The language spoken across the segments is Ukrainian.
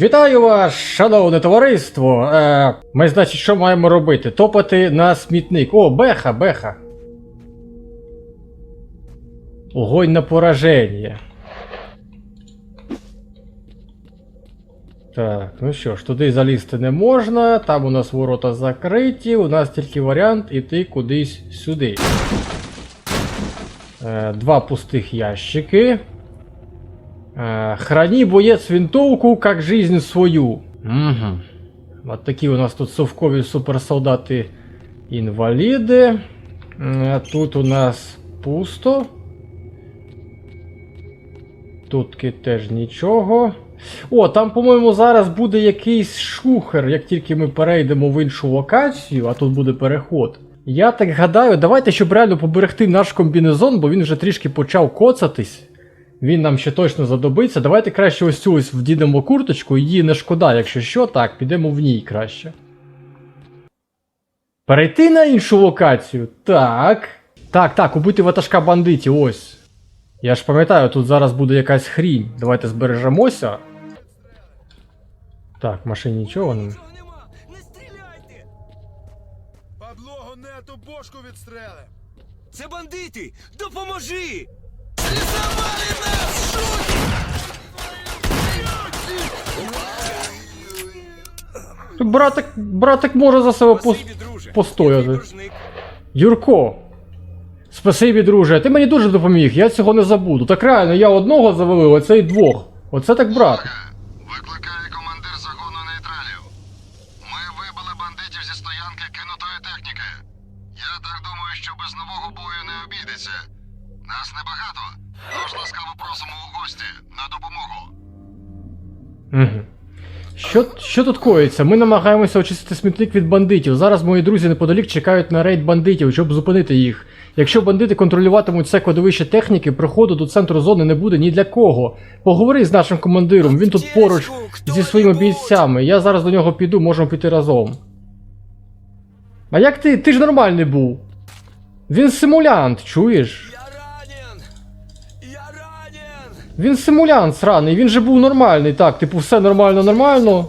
Вітаю вас, шановне товариство. Е, ми, значить, що маємо робити? Топати на смітник. О, беха, беха. Огонь на пораження. Так, ну що ж, туди залізти не можна, там у нас ворота закриті, у нас тільки варіант іти кудись сюди. Е, два пустих ящики. Э, Храни, боец, винтовку, как жизнь свою. Угу. Вот такие у нас тут совкові суперсолдати інваліди. Тут у нас пусто. Тут теж нічого. О, там, по-моєму, зараз буде якийсь шухер, як тільки ми перейдемо в іншу локацію, а тут буде переход. Я так гадаю, давайте, щоб реально поберегти наш комбінезон, бо він вже трішки почав коцатись. Він нам ще точно задобиться. Давайте краще ось цю ось вдінемо курточку, її не шкода, якщо що, так, підемо в ній краще. Перейти на іншу локацію? Так. Так, так, убити ватажка бандитів, ось. Я ж пам'ятаю, тут зараз буде якась хрінь. Давайте збережемося. Так, в машині нічого не. Не стріляйте! Падлого нету бошку відстрелим. Це бандити! Допоможи! Братик, братик може за себе пос... Постояти. Юрко. Спасибі, друже. Ти мені дуже допоміг, я цього не забуду. Так реально, я одного завалив, а цей двох. Оце так брат. Викликає командир загону нейтралів. Ми вибили бандитів зі стоянки кинутої техніки. Я так думаю, що без нового бою не обійдеться. Нас небагато, тож ласкаво просимо у гості на допомогу. Угу. Що, що тут коїться? Ми намагаємося очистити смітник від бандитів. Зараз мої друзі неподалік чекають на рейд бандитів, щоб зупинити їх. Якщо бандити контролюватимуть це кладовище техніки, проходу до центру зони не буде ні для кого. Поговори з нашим командиром, він тут поруч зі своїми бійцями. Я зараз до нього піду, можемо піти разом. А як ти? Ти ж нормальний був. Він симулянт, чуєш? Він симулянт сраний, він же був нормальний, так, типу, все нормально, нормально.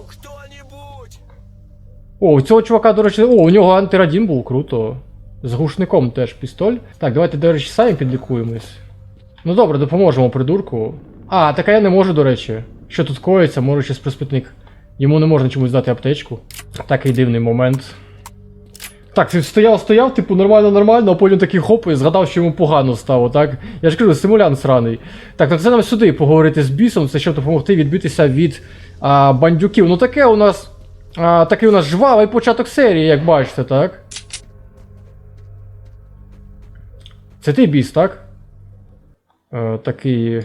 О, у цього чувака, до речі, о, у нього антирадін був, круто. З глушником теж пістоль. Так, давайте, до речі, самі підлікуємось. Ну добре, допоможемо придурку. А, так я не можу, до речі. Що тут коїться, може щось приспітник. Йому не можна чомусь дати аптечку. Такий дивний момент. Так, він стояв, стояв, типу, нормально, нормально, а потім такий хоп і згадав, що йому погано стало, так? Я ж кажу, симулянт сраний. Так, ну це нам сюди поговорити з бісом, це щоб допомогти відбитися від а, бандюків. Ну таке у нас. А, такий у нас жвавий початок серії, як бачите, так? Це ти біс, так? Е, такий.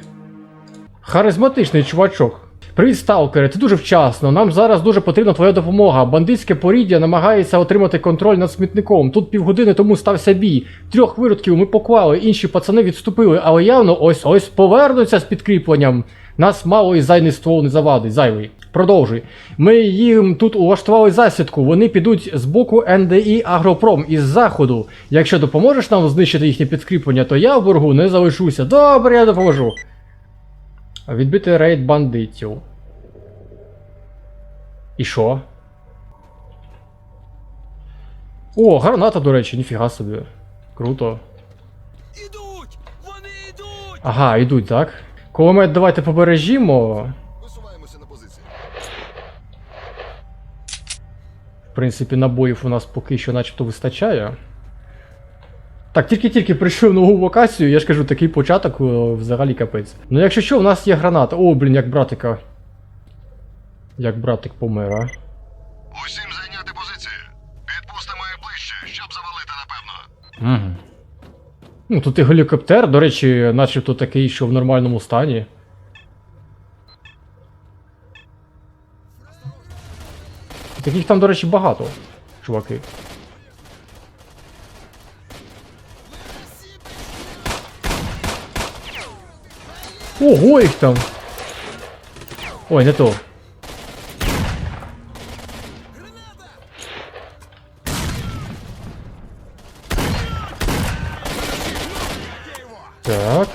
Харизматичний чувачок. Привіт, сталкере, ти дуже вчасно. Нам зараз дуже потрібна твоя допомога. Бандитське поріддя намагається отримати контроль над смітником. Тут півгодини тому стався бій. Трьох виродків ми поклали, інші пацани відступили, але явно ось ось повернуться з підкріпленням. Нас мало і зайний ствол не завадить, зайвий. Продовжуй. Ми їм тут улаштували засідку. Вони підуть з боку НДІ Агропром із заходу. Якщо допоможеш нам знищити їхнє підкріплення, то я в боргу не залишуся. Добре, я допоможу. Відбити рейд бандитів. І що? О, граната, до речі, ніфіга собі. Круто. Ідуть! Вони йдуть! Ага, йдуть, так? Кулемет давайте побережімо. Висуваємося на позиції. В принципі, набоїв у нас поки що начебто вистачає. Так, тільки-тільки прийшов нову локацію, я ж кажу, такий початок о, взагалі капець. Ну якщо що, у нас є граната. О, блін, як братика. Як братик помер, а. Усім зайняти позиції. Підпустимо їх ближче, щоб завалити напевно. Угу. Ну, тут і гелікоптер, до речі, начебто такий, що в нормальному стані. Таких там, до речі, багато, чуваки. О, Ого, їх там. Ой, не то. Так.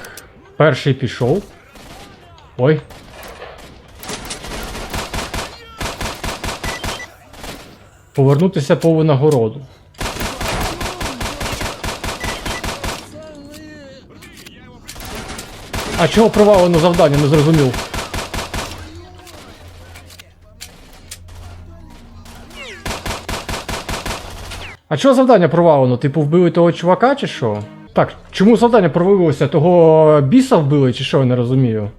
Перший пішов. Ой. Повернутися по винагороду. А чого провалено завдання, не зрозумів. А чого завдання провалено? Типу вбили того чувака чи що? Так, чому завдання провалилося? Того біса вбили, чи що я не розумію?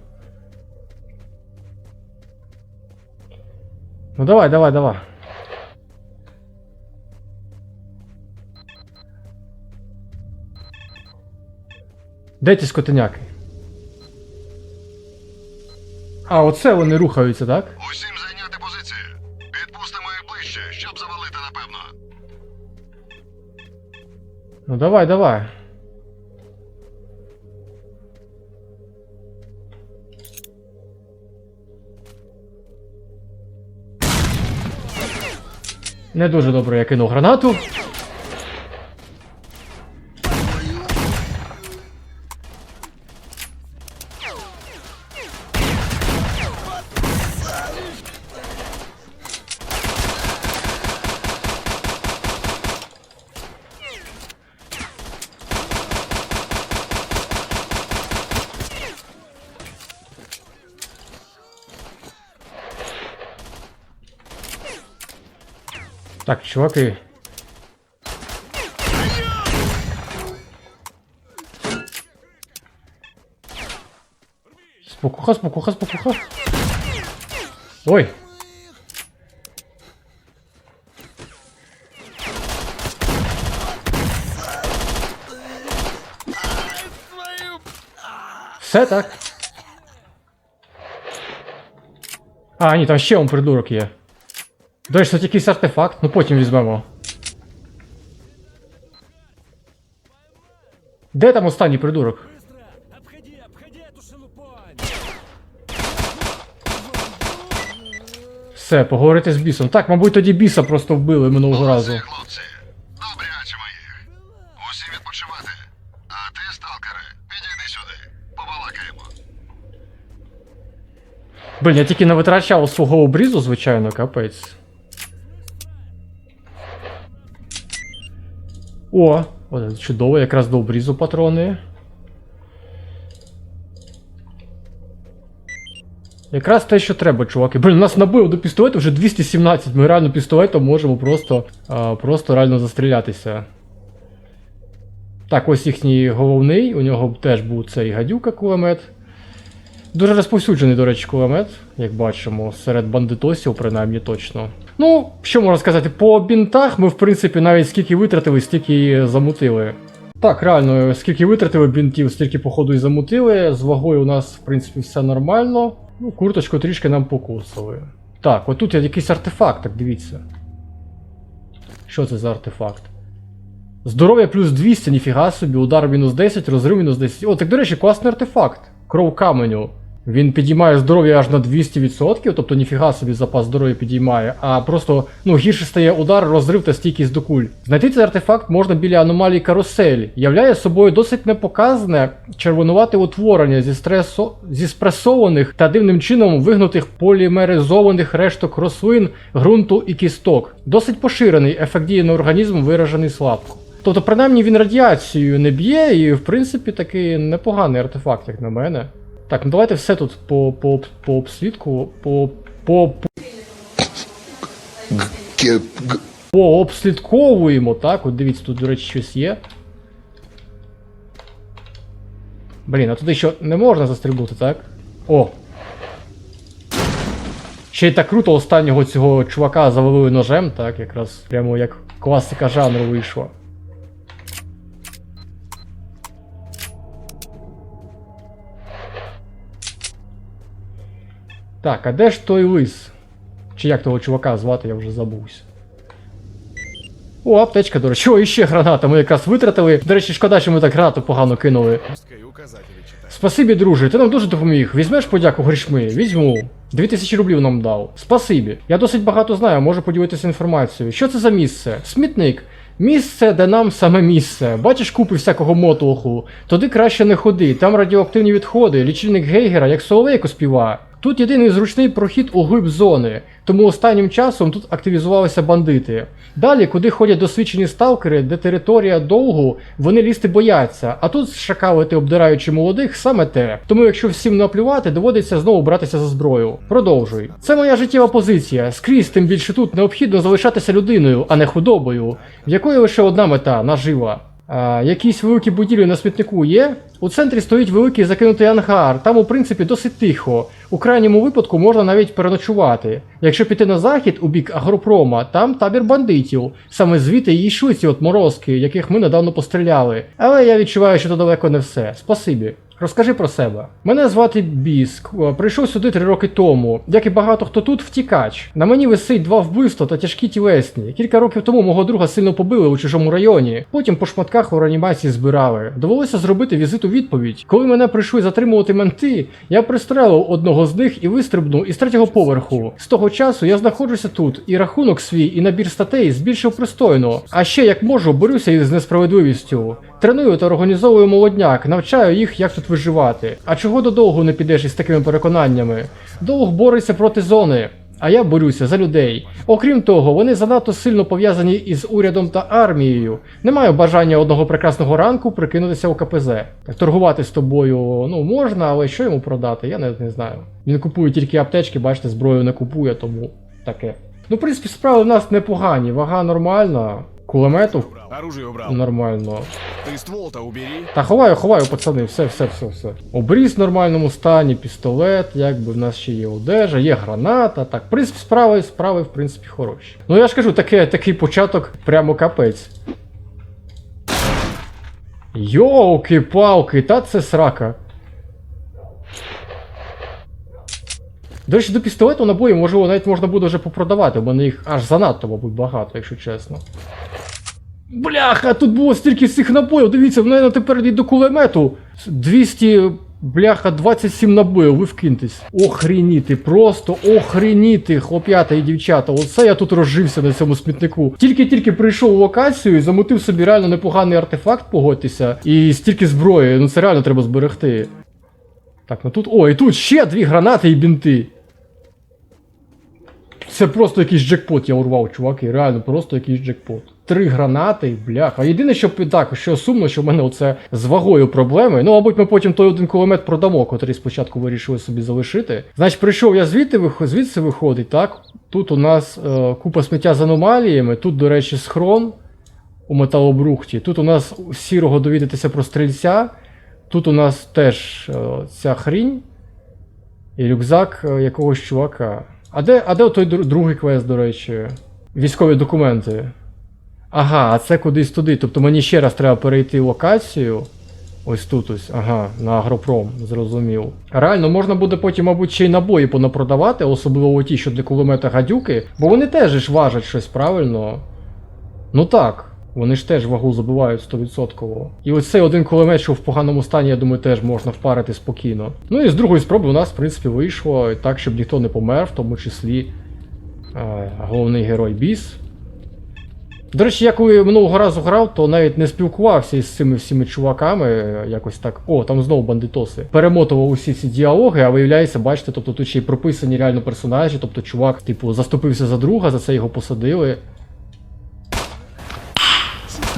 Ну давай, давай, давай. Де ті скотиняки? А, оце вони рухаються, так? Усім зайняти позиції. Підпустимо їх ближче, щоб завалити, напевно. Ну давай, давай. Не дуже добре я кинув гранату. Так, чуваки. Спокуха, спокуха, спокуха. Ой. Все так. А, ні, там ще он придурок є. До речі, тут якийсь артефакт, ну потім візьмемо. Де там останній придурок? Все, поговорити з бісом. Так, мабуть, тоді біса просто вбили минулого разу. Хлопці. Добряче моїх. Усі відпочивати. А ти, сталкере, підійди сюди. Побалакаємо. Блін, я тільки не витрачав свого обрізу, звичайно, капець. О, чудово, якраз до обрізу патрони. Якраз те, що треба, чуваки. Блін, нас набив до пістолету вже 217. Ми реально пістолетом можемо просто, а, просто реально застрілятися. Так, ось їхній головний, у нього теж був цей гадюка кулемет. Дуже розповсюджений, до речі, кулемет, як бачимо, серед бандитосів, принаймні точно. Ну, що можна сказати, по бінтах ми, в принципі, навіть скільки витратили, стільки і замутили. Так, реально, скільки витратили бінтів, стільки, походу, і замутили. З вагою у нас, в принципі, все нормально. Ну, курточку трішки нам покусили. Так, отут є якийсь артефакт, так дивіться. Що це за артефакт? Здоров'я плюс 200, ніфіга собі, удар мінус 10, розрив мінус 10. О, так до речі, класний артефакт. Кров каменю. Він підіймає здоров'я аж на 200%, тобто ніфіга собі запас здоров'я підіймає, а просто ну, гірше стає удар, розрив та стійкість до куль. Знайти цей артефакт можна біля аномалії карусель. Являє собою досить непоказне червонувате утворення зі, стресо... зі спресованих та дивним чином вигнутих полімеризованих решток рослин, ґрунту і кісток. Досить поширений, ефект дії на організм виражений слабко. Тобто, принаймні він радіацією не б'є, і в принципі такий непоганий артефакт, як на мене. Так, ну давайте все тут по, по, по обслідку, по, по, по обслідковуємо, так? От дивіться, тут, до речі, щось є. Блін, а туди що не можна застрибнути, так? О! Ще й так круто останнього цього чувака завалили ножем, так, якраз прямо як класика жанру вийшла. Так, а де ж той лис? Чи як того чувака звати, я вже забувся. О, аптечка, до речі, о, і ще граната. Ми якраз витратили. До речі, шкода, що ми так гранату погано кинули. Спасибі, друже, ти нам дуже допоміг. Візьмеш подяку грішми? Візьму. 2000 рублів нам дав. Спасибі. Я досить багато знаю, можу поділитися інформацією. Що це за місце? Смітник. Місце, де нам саме місце. Бачиш купи всякого мотлоху. Туди краще не ходи, там радіоактивні відходи, лічильник Гейгера, як соловейко співає. Тут єдиний зручний прохід у глиб зони, тому останнім часом тут активізувалися бандити. Далі, куди ходять досвідчені сталкери, де територія довгу, вони лізти бояться, а тут шакалити, обдираючи молодих, саме те. Тому, якщо всім наплювати, доводиться знову братися за зброю. Продовжуй. Це моя життєва позиція. Скрізь, тим більше тут необхідно залишатися людиною, а не худобою, в якої лише одна мета нажива. А, якісь великі будівлі на смітнику є. У центрі стоїть великий закинутий ангар. Там, у принципі, досить тихо. У крайньому випадку можна навіть переночувати. Якщо піти на захід у бік агропрома, там табір бандитів. Саме звідти і йшли ці от морозки, яких ми недавно постріляли. Але я відчуваю, що це далеко не все. Спасибі. Розкажи про себе. Мене звати Біск. Е, Прийшов сюди три роки тому. Як і багато хто тут, втікач. На мені висить два вбивства та тяжкі тілесні. Кілька років тому мого друга сильно побили у чужому районі. Потім по шматках у реанімації збирали. Довелося зробити візит у відповідь. Коли мене прийшли затримувати менти, я пристрелив одного з них і вистрибнув із третього поверху. З того часу я знаходжуся тут, і рахунок свій, і набір статей збільшив пристойно. А ще як можу, борюся із несправедливістю. Треную та організовую молодняк, навчаю їх, як тут виживати. А чого до довгу не підеш із такими переконаннями? Довг бореться проти зони. А я борюся за людей. Окрім того, вони занадто сильно пов'язані із урядом та армією. Не маю бажання одного прекрасного ранку прикинутися у КПЗ. Торгувати з тобою ну можна, але що йому продати, я навіть не знаю. Він купує тільки аптечки, бачите, зброю не купує, тому таке. Ну, в принципі, справи в нас непогані, вага нормальна, кулемету Оружие убрал. нормально. Ты ствол-то убери. Та ховаю, ховаю, пацани, все, все, все, все. Обріз в нормальному стані, пістолет, якби в нас ще є одежа, є граната. Так, в принципі, справи, справи, в принципі, хороші. Ну я ж кажу, таке, такий початок прямо капець. Йолки-палки, та це срака. До речі, до пістолету набоїв, можливо, навіть можна буде вже попродавати, бо мене їх аж занадто, мабуть, багато, якщо чесно. Бляха, тут було стільки цих набоїв. Дивіться, в мене тепер і до кулемету 200, бляха, 27 набоїв, ви вкиньтесь. Охреніти, просто охреніти, хлоп'ята і дівчата. Оце я тут розжився на цьому смітнику. Тільки-тільки прийшов у локацію і замутив собі реально непоганий артефакт, погодьтеся. І стільки зброї, ну це реально треба зберегти. Так, ну тут. О, і тут ще дві гранати і бінти. Це просто якийсь джекпот я урвав, чуваки. Реально, просто якийсь джекпот. Три гранати, бляха. Єдине, що так, що сумно, що в мене оце з вагою проблеми. Ну, мабуть, ми потім той один кулемет продамо, котрий спочатку вирішили собі залишити. Значить, прийшов я звідти звідси виходить, так? Тут у нас е, купа сміття з аномаліями, тут, до речі, схрон у металобрухті. Тут у нас сірого довідатися про стрільця. Тут у нас теж е, ця хрінь. І рюкзак е, якогось чувака. А де, а де той другий квест, до речі? Військові документи. Ага, а це кудись туди. Тобто мені ще раз треба перейти локацію. Ось тут ось, ага, на агропром, зрозумів. Реально, можна буде потім, мабуть, ще й набої понапродавати, особливо ті, що для кулемета гадюки, бо вони теж ж важать щось правильно. Ну так, вони ж теж вагу забивають 100%. І ось цей один кулемет, що в поганому стані, я думаю, теж можна впарити спокійно. Ну і з другої спроби у нас, в принципі, вийшло так, щоб ніхто не помер, в тому числі е, головний герой Біс. До речі, я коли минулого разу грав, то навіть не спілкувався із цими всіми чуваками, е, якось так. О, там знову бандитоси. Перемотував усі ці діалоги, а виявляється, бачите, тобто тут ще й прописані реально персонажі, тобто чувак, типу, заступився за друга, за це його посадили.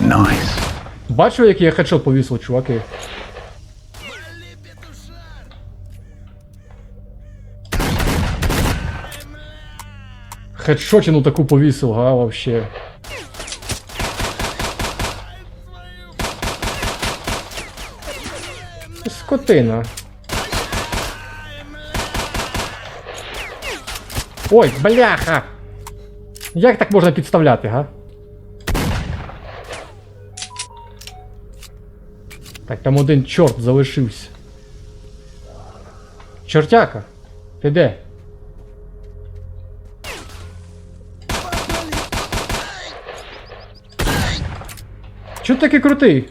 Nice. Бачив, який я хедшот повісив, чуваки. Хедшотину таку повісив, га, вообще. Скотина. Ой, бляха! Як так можна підставляти, га? Так, там один чорт залишився. Чортяка, ти де? Чого такий крутий?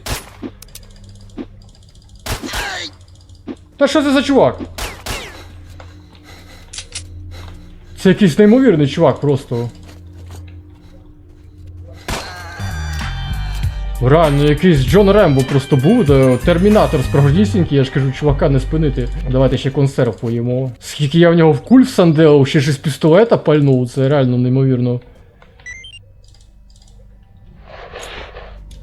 Та що це за чувак? Це якийсь неймовірний чувак просто. Реально, якийсь Джон Рембо просто був, де термінатор справжнісінький, я ж кажу, чувака не спинити. Давайте ще консерв поїмо. Скільки я в нього в куль всандеав, ще ж із пістолета пальнув, це реально неймовірно.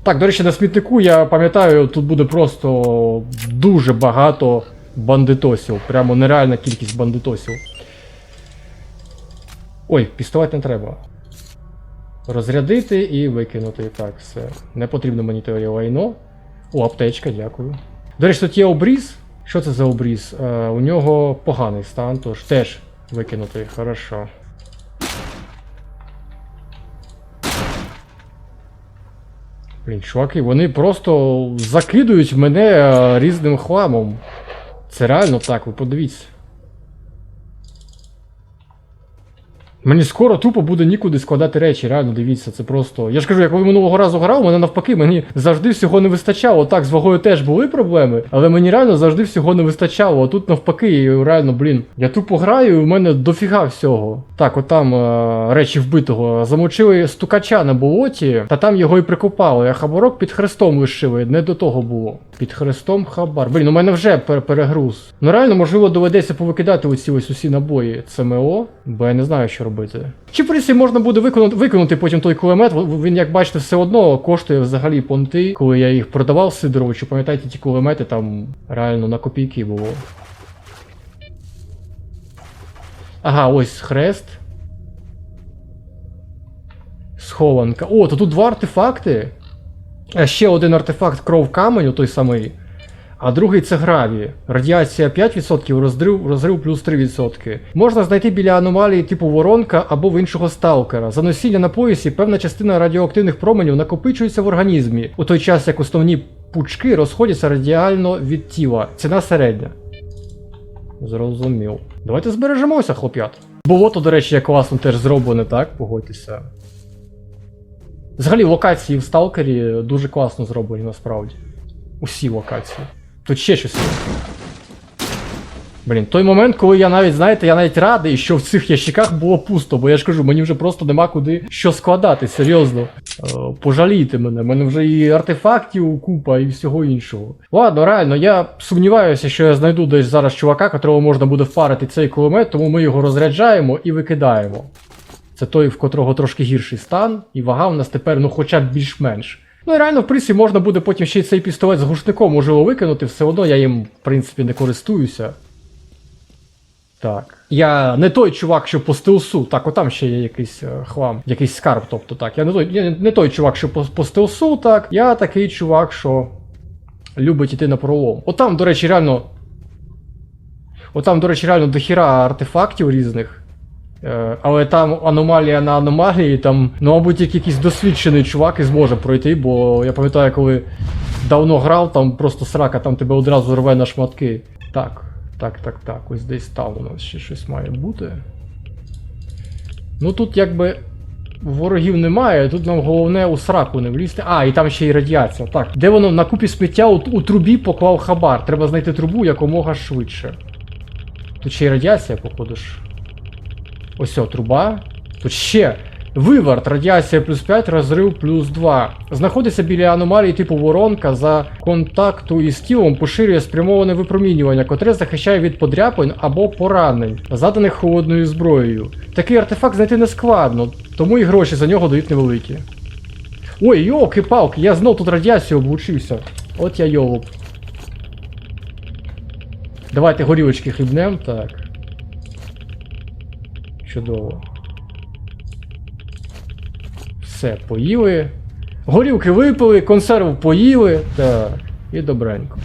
Так, до речі, на смітнику я пам'ятаю, тут буде просто дуже багато бандитосів. Прямо нереальна кількість бандитосів. Ой, пістолет не треба. Розрядити і викинути. Так, все. Не потрібно мені теорія лайно. О, аптечка, дякую. До речі, тут є обріз. Що це за обріз? Е, у нього поганий стан, тож теж викинути. Хорошо. Блін, чуваки, вони просто закидують мене е, різним хламом. Це реально так, ви подивіться. Мені скоро тупо буде нікуди складати речі, реально дивіться, це просто. Я ж кажу, я коли минулого разу грав, мене навпаки, мені завжди всього не вистачало. Так, з вагою теж були проблеми, але мені реально завжди всього не вистачало. А тут навпаки, реально, блін. Я тупо граю, і у мене дофіга всього. Так, от там е, речі вбитого. Замочили стукача на болоті, та там його і прикопали. А хабарок під хрестом лишили. Не до того було. Під хрестом хабар. Блін, у мене вже пер- перегруз. Ну реально, можливо, доведеться повикидати оці ось усі набої ЦМО, бо я не знаю, що робити. Чи в принципі можна буде виконати, виконати потім той кулемет. Він, як бачите, все одно коштує взагалі понти. Коли я їх продавав Сидоровичу, пам'ятаєте, ті кулемети там реально на копійки було. Ага, ось хрест. Схованка. О, то тут два артефакти. А ще один артефакт кров каменю, той самий. А другий це граві. Радіація 5%, розрив, розрив плюс 3%. Можна знайти біля аномалії типу воронка або в іншого сталкера. За носіння на поясі певна частина радіоактивних променів накопичується в організмі, у той час як основні пучки розходяться радіально від тіла. Ціна середня. Зрозумів. Давайте збережемося, хлоп'ят. Болото, до речі, як класно теж зроблене, так? Погодьтеся. Взагалі локації в Сталкері дуже класно зроблені насправді. Усі локації. Тут ще щось. Блін, той момент, коли я навіть, знаєте, я навіть радий, що в цих ящиках було пусто, бо я ж кажу, мені вже просто нема куди що складати, серйозно. Е, пожалійте мене, в мене вже і артефактів купа, і всього іншого. Ладно, реально, я сумніваюся, що я знайду десь зараз чувака, котрого можна буде впарити цей кулемет, тому ми його розряджаємо і викидаємо. Це той, в котрого трошки гірший стан, і вага в нас тепер, ну, хоча б більш-менш. Ну і реально, в принципі, можна буде потім ще цей пістолет з глушником можливо викинути, все одно я їм, в принципі, не користуюся. Так. Я не той чувак, що по стелсу. Так, отам ще є якийсь е, хлам, якийсь скарб, тобто так. Я не той, я не той чувак, що по, по стелсу, так. Я такий чувак, що любить іти на пролом. Отам, до речі, реально. Отам, до речі, реально дохіра артефактів різних. Е, але там аномалія на аномалії, там, ну, мабуть, тільки якийсь досвідчений чувак і зможе пройти, бо я пам'ятаю, коли давно грав, там просто срака, там тебе одразу рве на шматки. Так, так, так, так, ось десь там у нас ще щось має бути. Ну тут якби ворогів немає, тут нам головне у сраку не влізти. А, і там ще й радіація. Так, де воно на купі сміття у, у трубі поклав хабар. Треба знайти трубу якомога швидше. Тут ще й радіація, походу ж. Ось труба. Тут ще. Виварт, радіація плюс 5, розрив плюс 2. Знаходиться біля аномалії типу воронка за контакту із тілом поширює спрямоване випромінювання, котре захищає від подряпин або поранень, заданих холодною зброєю. Такий артефакт знайти не складно, тому і гроші за нього дають невеликі. Ой, йолки палки я знов тут радіацію облучився. От я йолоп. Давайте горілочки хлібнем, так. Чудово. Все, поїли. Горілки випили, консерву поїли. Так, і добренько.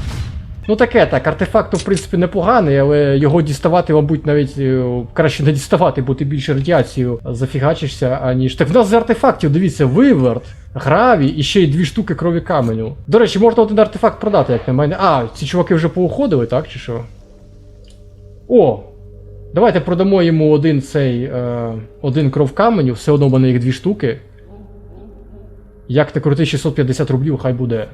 Ну таке так, артефакт, в принципі, непоганий, але його діставати, мабуть, навіть е, краще не діставати, бо ти більше радіацію зафігачишся, аніж. Так в нас з артефактів, дивіться, виверт, гравій і ще й дві штуки крові каменю. До речі, можна один артефакт продати, як на мене. А, ці чуваки вже поуходили, так, чи що? О! Давайте продамо йому один цей. Е, один кров каменю, все одно в мене їх дві штуки. Як ти крути 650 рублів, хай буде.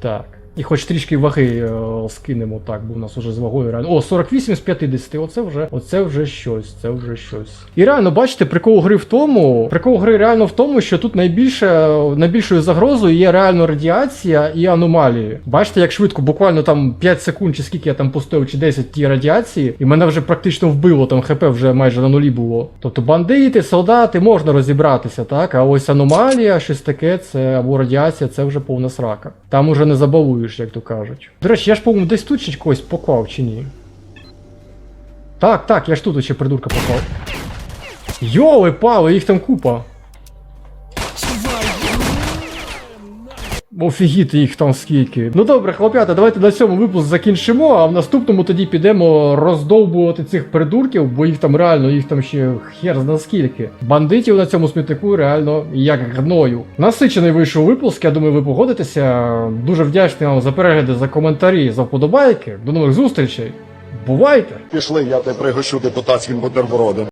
Так. І хоч трішки ваги е, скинемо, так, бо у нас уже з вагою реально. О, 48 з 50, оце вже, оце вже щось, це вже щось. І реально, бачите, прикол гри в тому, прикол гри реально в тому, що тут найбільше, найбільшою загрозою є реально радіація і аномалії. Бачите, як швидко, буквально там 5 секунд, чи скільки я там постояв, чи 10 ті радіації, і мене вже практично вбило, там ХП вже майже на нулі було. Тобто бандити, солдати, можна розібратися, так? А ось аномалія, щось таке, це або радіація, це вже повна срака. Там уже не забалуєш, як то кажуть. До речі, я ж, по-моєму, десь тут ще когось поклав, чи ні? Так, так, я ж тут ще придурка поклав. Йоли, пали, їх там купа. Офігіти їх там скільки. Ну добре, хлоп'ята, давайте на цьому випуск закінчимо, а в наступному тоді підемо роздовбувати цих придурків, бо їх там реально, їх там ще хер зна скільки. Бандитів на цьому смітнику реально як гною. Насичений вийшов випуск, я думаю, ви погодитеся. Дуже вдячний вам за перегляди, за коментарі, за вподобайки. До нових зустрічей. Бувайте! Пішли, я тебе пригощу депутатським бутербродом.